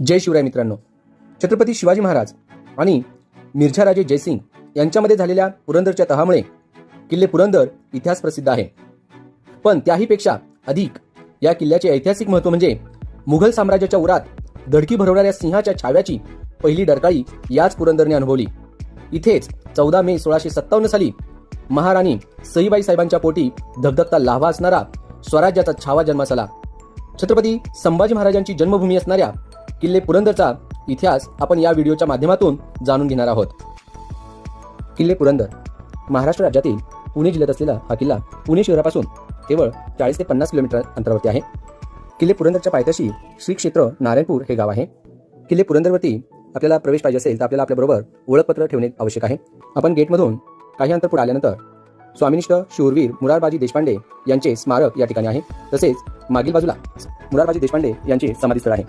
जय शिवराय मित्रांनो. छत्रपती शिवाजी महाराज आणि मिर्झाराजे जयसिंग यांच्यामध्ये झालेल्या पुरंदरच्या तहामुळे किल्ले पुरंदर इतिहास प्रसिद्ध आहे. पण त्याहीपेक्षा अधिक या किल्ल्याचे ऐतिहासिक महत्त्व म्हणजे मुघल साम्राज्याच्या उरात धडकी भरवणाऱ्या सिंहाच्या छाव्याची पहिली डरकाळी याच पुरंदरने अनुभवली. इथेच चौदा मे सोळाशे सत्तावन्न साली महाराणी सईबाई साहेबांच्या पोटी धगधगता लाव्हा असणारा स्वराज्याचा छावा जन्मास आला. छत्रपती संभाजी महाराजांची जन्मभूमी असणाऱ्या किल्ले पुरंदरचा इतिहास आपण या व्हिडिओच्या माध्यमातून जाणून घेणार आहोत. किल्ले पुरंदर महाराष्ट्र राज्यातील पुणे जिल्ह्यात असलेला हा किल्ला पुणे शहरापासून केवळ चाळीस ते पन्नास किलोमीटर अंतरावरती आहे. किल्ले पुरंदरच्या पायथ्याशी श्री क्षेत्र नारायणपूर हे गाव आहे. किल्ले पुरंदरवरती आपल्याला प्रवेश पाहिजे असेल तर आपल्याला आपल्याबरोबर ओळखपत्र ठेवणे आवश्यक आहे. आपण गेटमधून काही अंतर पुढे आल्यानंतर स्वामिनिष्ठ शूरवीर मुरारबाजी देशपांडे यांचे स्मारक या ठिकाणी आहे. तसेच मागील बाजूला मुरारबाजी देशपांडे यांचे समाधीस्थळ आहे.